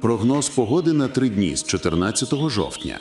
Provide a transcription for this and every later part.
Прогноз погоди на три дні з 14 жовтня.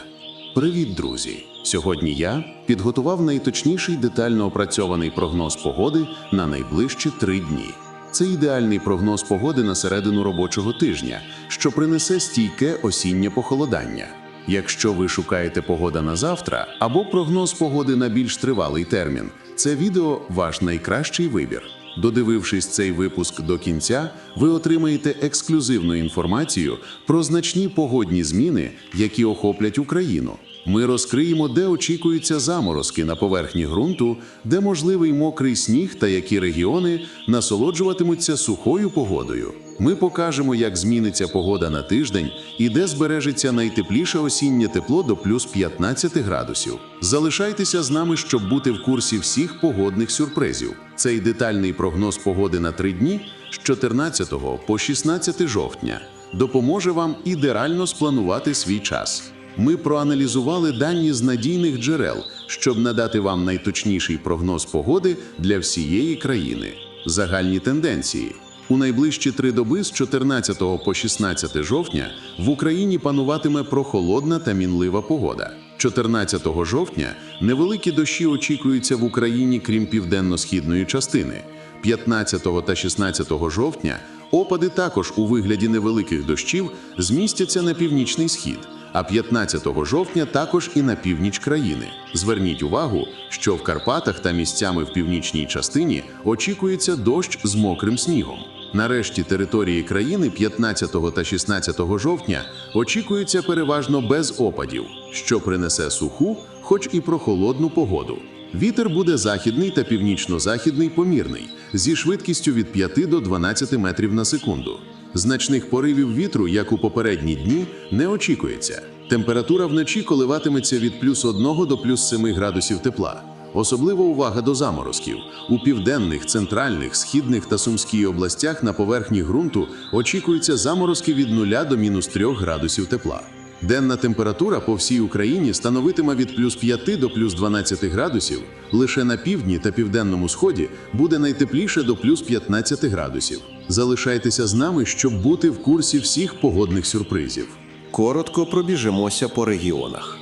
Привіт, друзі! Сьогодні я підготував найточніший детально опрацьований прогноз погоди на найближчі три дні. Це ідеальний прогноз погоди на середину робочого тижня, що принесе стійке осіннє похолодання. Якщо ви шукаєте погода на завтра або прогноз погоди на більш тривалий термін, це відео ваш найкращий вибір. Додивившись цей випуск до кінця, ви отримаєте ексклюзивну інформацію про значні погодні зміни, які охоплять Україну. Ми розкриємо, де очікуються заморозки на поверхні ґрунту, де можливий мокрий сніг та які регіони насолоджуватимуться сухою погодою. Ми покажемо, як зміниться погода на тиждень і де збережеться найтепліше осіннє тепло до плюс 15 градусів. Залишайтеся з нами, щоб бути в курсі всіх погодних сюрпризів. Цей детальний прогноз погоди на три дні з 14 по 16 жовтня допоможе вам ідеально спланувати свій час. Ми проаналізували дані з надійних джерел, щоб надати вам найточніший прогноз погоди для всієї країни. Загальні тенденції. У найближчі три доби з 14 по 16 жовтня в Україні пануватиме прохолодна та мінлива погода. 14 жовтня невеликі дощі очікуються в Україні, крім південно-східної частини. 15 та 16 жовтня опади також у вигляді невеликих дощів змістяться на північний схід, а 15 жовтня також і на північ країни. Зверніть увагу, що в Карпатах та місцями в північній частині очікується дощ з мокрим снігом. Нарешті території країни 15 та 16 жовтня очікується переважно без опадів, що принесе суху, хоч і прохолодну погоду. Вітер буде західний та північно-західний помірний зі швидкістю від 5 до 12 метрів на секунду. Значних поривів вітру, як у попередні дні, не очікується. Температура вночі коливатиметься від плюс 1 до плюс 7 градусів тепла. Особлива увага до заморозків. У південних, центральних, східних та сумській областях на поверхні ґрунту очікуються заморозки від 0 до мінус 3 градусів тепла. Денна температура по всій Україні становитиме від плюс 5 до плюс 12 градусів. Лише на півдні та південному сході буде найтепліше до плюс 15 градусів. Залишайтеся з нами, щоб бути в курсі всіх погодних сюрпризів. Коротко пробіжимося по регіонах.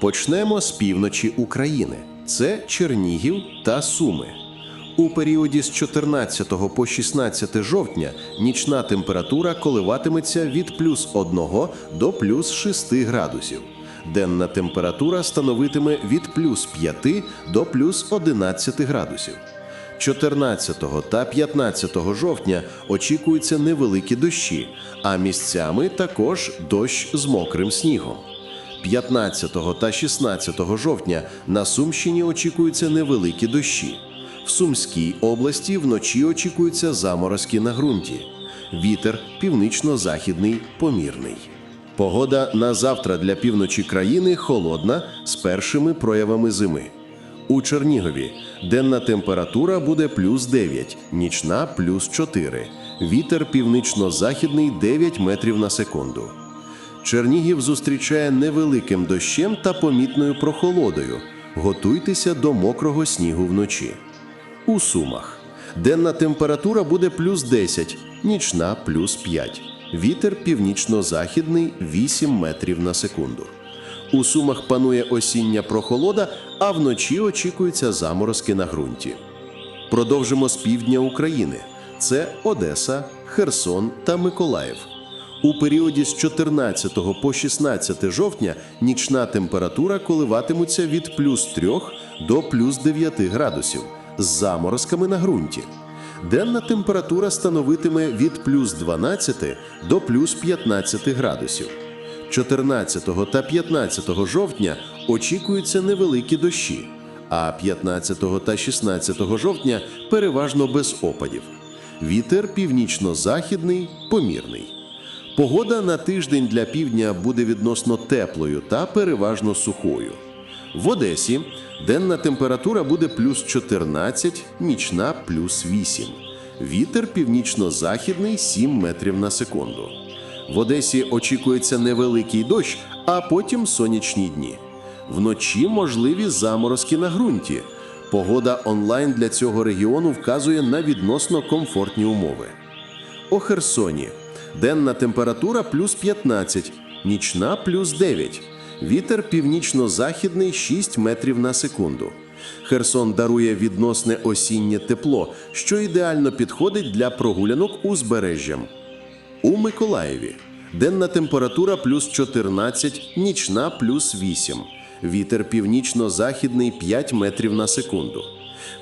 Почнемо з півночі України. Це Чернігів та Суми. У періоді з 14 по 16 жовтня нічна температура коливатиметься від плюс 1 до плюс 6 градусів. Денна температура становитиме від плюс 5 до плюс 11 градусів. 14 та 15 жовтня очікуються невеликі дощі, а місцями також дощ з мокрим снігом. 15 та 16 жовтня на Сумщині очікуються невеликі дощі. В Сумській області вночі очікуються заморозки на ґрунті. Вітер північно-західний помірний. Погода на завтра для півночі країни холодна з першими проявами зими. У Чернігові денна температура буде плюс 9, нічна плюс 4. Вітер північно-західний 9 метрів на секунду. Чернігів зустрічає невеликим дощем та помітною прохолодою. Готуйтеся до мокрого снігу вночі. У Сумах денна температура буде плюс 10, нічна плюс 5. Вітер північно-західний 8 метрів на секунду. У Сумах панує осіння прохолода, а вночі очікуються заморозки на ґрунті. Продовжимо з півдня України. Це Одеса, Херсон та Миколаїв. У періоді з 14 по 16 жовтня нічна температура коливатиметься від плюс 3 до плюс 9 градусів з заморозками на ґрунті. Денна температура становитиме від плюс 12 до плюс 15 градусів. 14 та 15 жовтня очікуються невеликі дощі, а 15 та 16 жовтня переважно без опадів. Вітер північно-західний помірний. Погода на тиждень для півдня буде відносно теплою та переважно сухою. В Одесі денна температура буде плюс 14, нічна плюс 8. Вітер північно-західний 7 метрів на секунду. В Одесі очікується невеликий дощ, а потім сонячні дні. Вночі можливі заморозки на ґрунті. Погода онлайн для цього регіону вказує на відносно комфортні умови. У Херсоні Денна температура плюс 15, нічна плюс 9. Вітер північно-західний 6 метрів на секунду. Херсон дарує відносне осіннє тепло, що ідеально підходить для прогулянок узбережжям. У Миколаєві денна температура плюс 14, нічна плюс 8. Вітер північно-західний 5 метрів на секунду.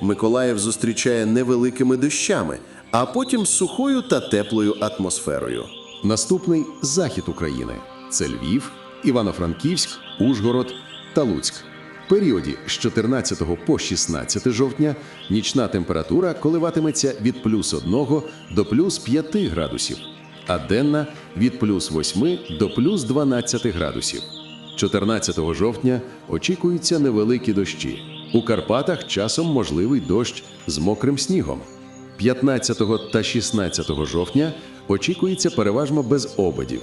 Миколаїв зустрічає невеликими дощами, а потім сухою та теплою атмосферою. Наступний захід України це Львів, Івано-Франківськ, Ужгород та Луцьк. В періоді з 14 по 16 жовтня нічна температура коливатиметься від плюс 1 до плюс 5 градусів, а денна від плюс 8 до плюс 12 градусів. 14 жовтня очікуються невеликі дощі. У Карпатах часом можливий дощ з мокрим снігом. 15 та 16 жовтня очікується переважно без обадів.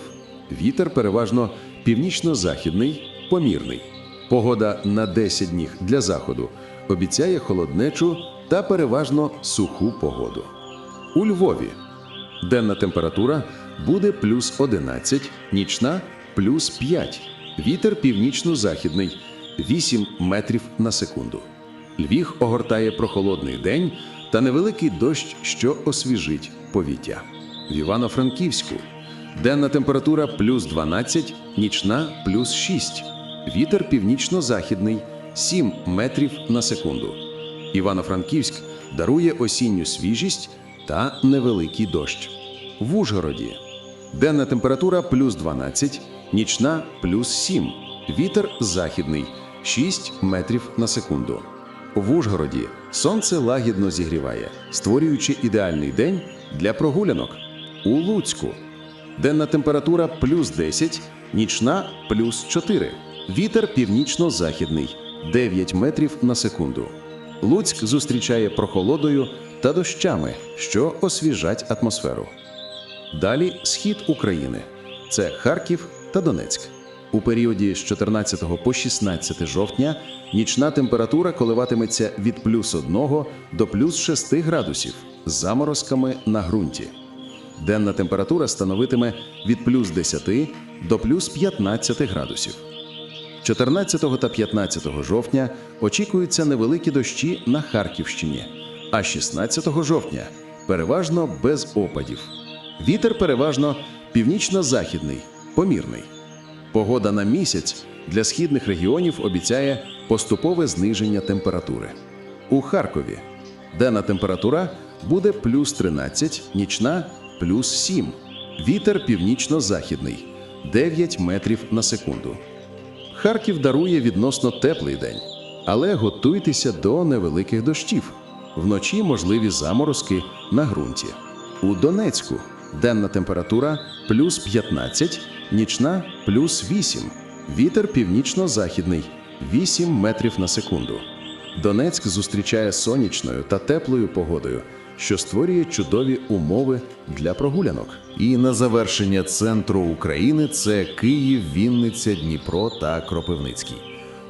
Вітер переважно північно-західний, помірний. Погода на 10 днів для заходу обіцяє холоднечу та переважно суху погоду. У Львові денна температура буде плюс 11, нічна плюс 5. Вітер північно-західний 8 метрів на секунду. Львів огортає прохолодний день та невеликий дощ, що освіжить повітря. В Івано-Франківську денна температура плюс 12, нічна плюс 6. Вітер північно-західний 7 метрів на секунду. Івано-Франківськ дарує осінню свіжість та невеликий дощ. В Ужгороді денна температура плюс 12, нічна плюс 7. Вітер західний 6 метрів на секунду. В Ужгороді сонце лагідно зігріває, створюючи ідеальний день для прогулянок. У Луцьку денна температура плюс 10, нічна плюс 4. Вітер північно-західний 9 метрів на секунду. Луцьк зустрічає прохолодою та дощами, що освіжать атмосферу. Далі схід України це Харків та Донецьк. У періоді з 14 по 16 жовтня нічна температура коливатиметься від плюс 1 до плюс 6 градусів з заморозками на ґрунті. Денна температура становитиме від плюс 10 до плюс 15 градусів. 14 та 15 жовтня очікуються невеликі дощі на Харківщині, а 16 жовтня переважно без опадів. Вітер переважно північно-західний, помірний. Погода на місяць для східних регіонів обіцяє поступове зниження температури. У Харкові денна температура буде плюс 13, нічна плюс 7. Вітер північно-західний 9 метрів на секунду. Харків дарує відносно теплий день, але готуйтеся до невеликих дощів. Вночі можливі заморозки на ґрунті. У Донецьку денна температура плюс 15, нічна плюс 8. Вітер північно-західний 8 метрів на секунду. Донецьк зустрічає сонячною та теплою погодою, що створює чудові умови для прогулянок. І на завершення центру України це Київ, Вінниця, Дніпро та Кропивницький.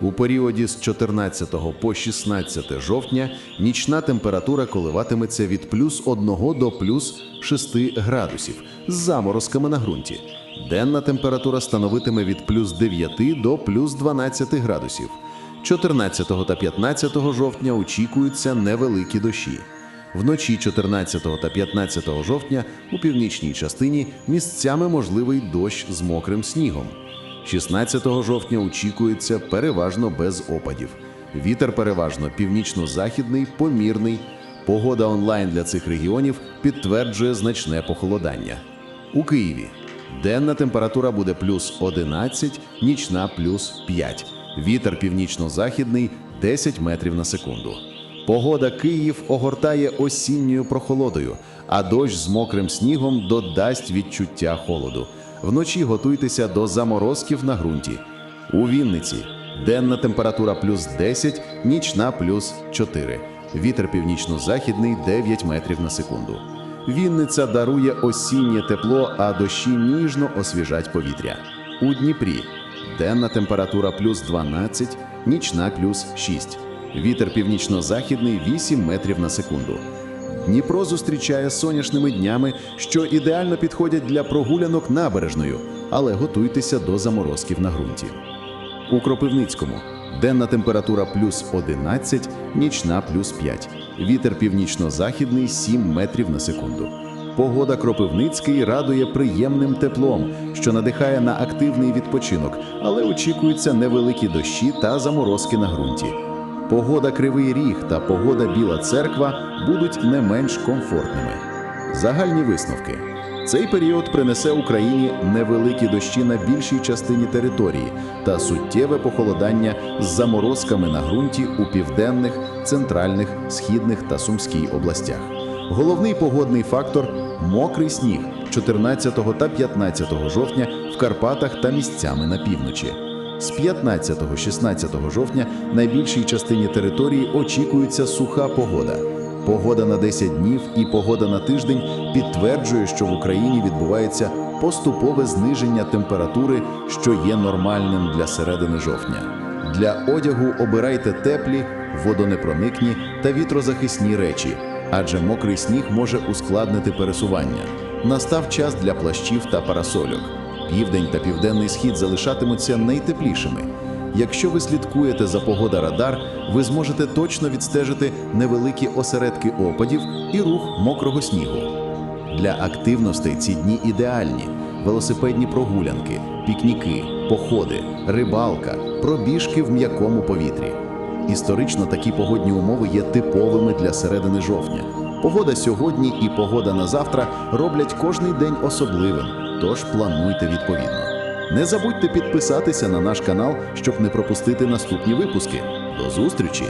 У періоді з 14 по 16 жовтня нічна температура коливатиметься від плюс 1 до плюс 6 градусів з заморозками на ґрунті. Денна температура становитиме від плюс 9 до плюс 12 градусів. 14 та 15 жовтня очікуються невеликі дощі. Вночі 14 та 15 жовтня у північній частині місцями можливий дощ з мокрим снігом. 16 жовтня очікується переважно без опадів. Вітер переважно північно-західний, помірний. Погода онлайн для цих регіонів підтверджує значне похолодання. У Києві денна температура буде плюс 11, нічна плюс 5. Вітер північно-західний 10 метрів на секунду. Погода Київ огортає осінньою прохолодою, а дощ з мокрим снігом додасть відчуття холоду. Вночі готуйтеся до заморозків на ґрунті. У Вінниці денна температура плюс 10, нічна плюс 4. Вітер північно-західний 9 метрів на секунду. Вінниця дарує осіннє тепло, а дощі ніжно освіжать повітря. У Дніпрі денна температура плюс 12, нічна плюс 6. Вітер північно-західний 8 метрів на секунду. Дніпро зустрічає сонячними днями, що ідеально підходять для прогулянок набережною, але готуйтеся до заморозків на ґрунті. У Кропивницькому денна температура плюс 11, нічна плюс 5. Вітер північно-західний 7 метрів на секунду. Погода Кропивницький радує приємним теплом, що надихає на активний відпочинок, але очікуються невеликі дощі та заморозки на ґрунті. Погода Кривий Ріг та погода Біла Церква будуть не менш комфортними. Загальні висновки. Цей період принесе Україні невеликі дощі на більшій частині території та суттєве похолодання з заморозками на ґрунті у південних, центральних, східних та сумській областях. Головний погодний фактор мокрий сніг 14 та 15 жовтня в Карпатах та місцями на півночі. З 15-16 жовтня на більшій частині території очікується суха погода. Погода на 10 днів і погода на тиждень підтверджує, що в Україні відбувається поступове зниження температури, що є нормальним для середини жовтня. Для одягу обирайте теплі, водонепроникні та вітрозахисні речі, адже мокрий сніг може ускладнити пересування. Настав час для плащів та парасольок. Південь та південний схід залишатимуться найтеплішими. Якщо ви слідкуєте за погода радар, ви зможете точно відстежити невеликі осередки опадів і рух мокрого снігу. Для активностей ці дні ідеальні: велосипедні прогулянки, пікніки, походи, рибалка, пробіжки в м'якому повітрі. Історично такі погодні умови є типовими для середини жовтня. Погода сьогодні і погода на завтра роблять кожний день особливим, тож плануйте відповідно. Не забудьте підписатися на наш канал, щоб не пропустити наступні випуски. До зустрічі!